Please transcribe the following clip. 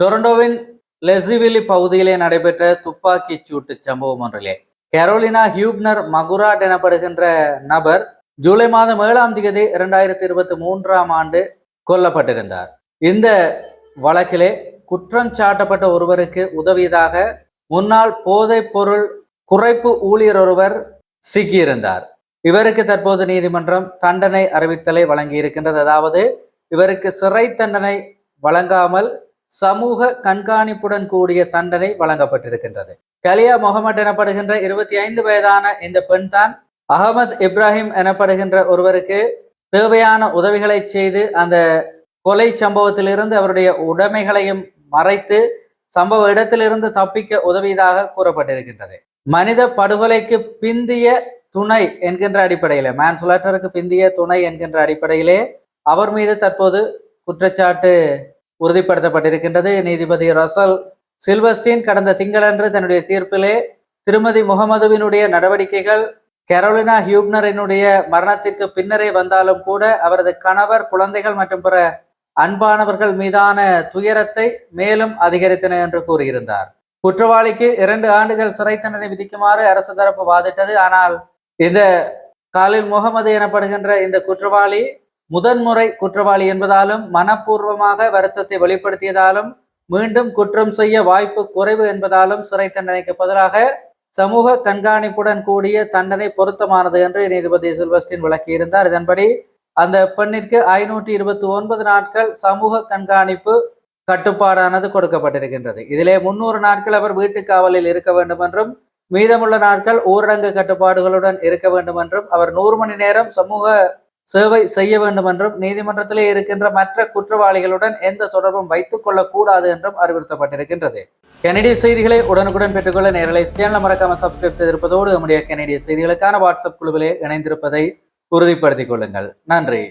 டொரண்டோவின் லெசிவிலி பகுதியிலே நடைபெற்ற துப்பாக்கிச் சூட்டு சம்பவம் ஒன்றிலே. கரோலினா ஹியூப்னர் மகுராட் எனப்படுகின்ற நபர் ஜூலை மாதம் ஏழாம் தேதி இரண்டாயிரத்தி இருபத்தி மூன்றாம் ஆண்டு கொல்லப்பட்டிருந்தார். இந்த வழக்கிலே குற்றம் சாட்டப்பட்ட ஒருவருக்கு உதவியதாக முன்னாள் போதைப் பொருள் குறைப்பு ஊழியர் ஒருவர் சிக்கியிருந்தார். இவருக்கு தற்போது நீதிமன்றம் தண்டனை அறிவித்தலை வழங்கியிருக்கின்றது. அதாவது இவருக்கு சிறை தண்டனை வழங்காமல் சமூக கண்காணிப்புடன் கூடிய தண்டனை வழங்கப்பட்டிருக்கின்றது. கலியா முகமது எனப்படுகின்ற இருபத்தி ஐந்து வயதான இந்த பெண் தான் அகமது இப்ராஹிம் எனப்படுகின்ற ஒருவருக்கு தேவையான உதவிகளை செய்து அந்த கொலை சம்பவத்திலிருந்து அவருடைய உடைமைகளையும் மறைத்து சம்பவ இடத்திலிருந்து தப்பிக்க உதவியதாக கூறப்பட்டிருக்கின்றது. மனித படுகொலைக்கு பிந்திய துணை என்கின்ற அடிப்படையிலே மேன்சுலேட்டருக்கு பிந்திய துணை என்கின்ற அடிப்படையிலே அவர் மீது தற்போது குற்றச்சாட்டு உறுதிப்படுத்தப்பட்டிருக்கின்றது. நீதிபதி ரசல் சில்வஸ்டீன் கடந்த திங்களன்று தன்னுடைய தீர்ப்பிலே திருமதி முகமதுவினுடைய நடவடிக்கைகள் கெரோலினா ஹியூப்னரினுடைய மரணத்திற்கு பின்னரே வந்தாலும் கூட அவரது கணவர் குழந்தைகள் மற்றும் பிற அன்பானவர்கள் மீதான துயரத்தை மேலும் அதிகரித்தன என்று கூறியிருந்தார். குற்றவாளிக்கு இரண்டு ஆண்டுகள் சிறை தண்டனை விதிக்குமாறு அரசு தரப்பு வாதிட்டது. ஆனால் இந்த காலில் முகமது எனப்படுகின்ற இந்த குற்றவாளி முதன்முறை குற்றவாளி என்பதாலும் மனப்பூர்வமாக வருத்தத்தை வெளிப்படுத்தியதாலும் மீண்டும் குற்றம் செய்ய வாய்ப்பு குறைவு என்பதாலும் சிறை தண்டனைக்கு பதிலாக சமூக கண்காணிப்புடன் கூடிய தண்டனை பொருத்தமானது என்று நீதிபதி சில்வஸ்டின் விளக்கியிருந்தார். இதன்படி அந்த பெண்ணிற்கு ஐநூற்றி இருபத்தி ஒன்பது நாட்கள் சமூக கண்காணிப்பு கட்டுப்பாடானது கொடுக்கப்பட்டிருக்கின்றது. இதிலே முன்னூறு நாட்கள் அவர் வீட்டு காவலில் இருக்க வேண்டும் என்றும் மீதமுள்ள நாட்கள் ஊரடங்கு கட்டுப்பாடுகளுடன் இருக்க வேண்டும் என்றும் அவர் நூறு மணி நேரம் சமூக சேவை செய்ய வேண்டும் என்றும் நீதிமன்றத்திலே இருக்கின்ற மற்ற குற்றவாளிகளுடன் எந்த தொடர்பும் வைத்துக் கொள்ளக்கூடாது என்றும் அறிவுறுத்தப்பட்டிருக்கின்றது. கெனடிய செய்திகளை உடனுக்குடன் பெற்றுக்கொள்ள நேரலை சேனல் மறக்காம சப்ஸ்கிரைப் செய்திருப்பதோடு நம்முடைய கனடிய செய்திகளுக்கான வாட்ஸ்அப் குழுவிலே இணைந்திருப்பதை உறுதிப்படுத்திக் கொள்ளுங்கள். நன்றி.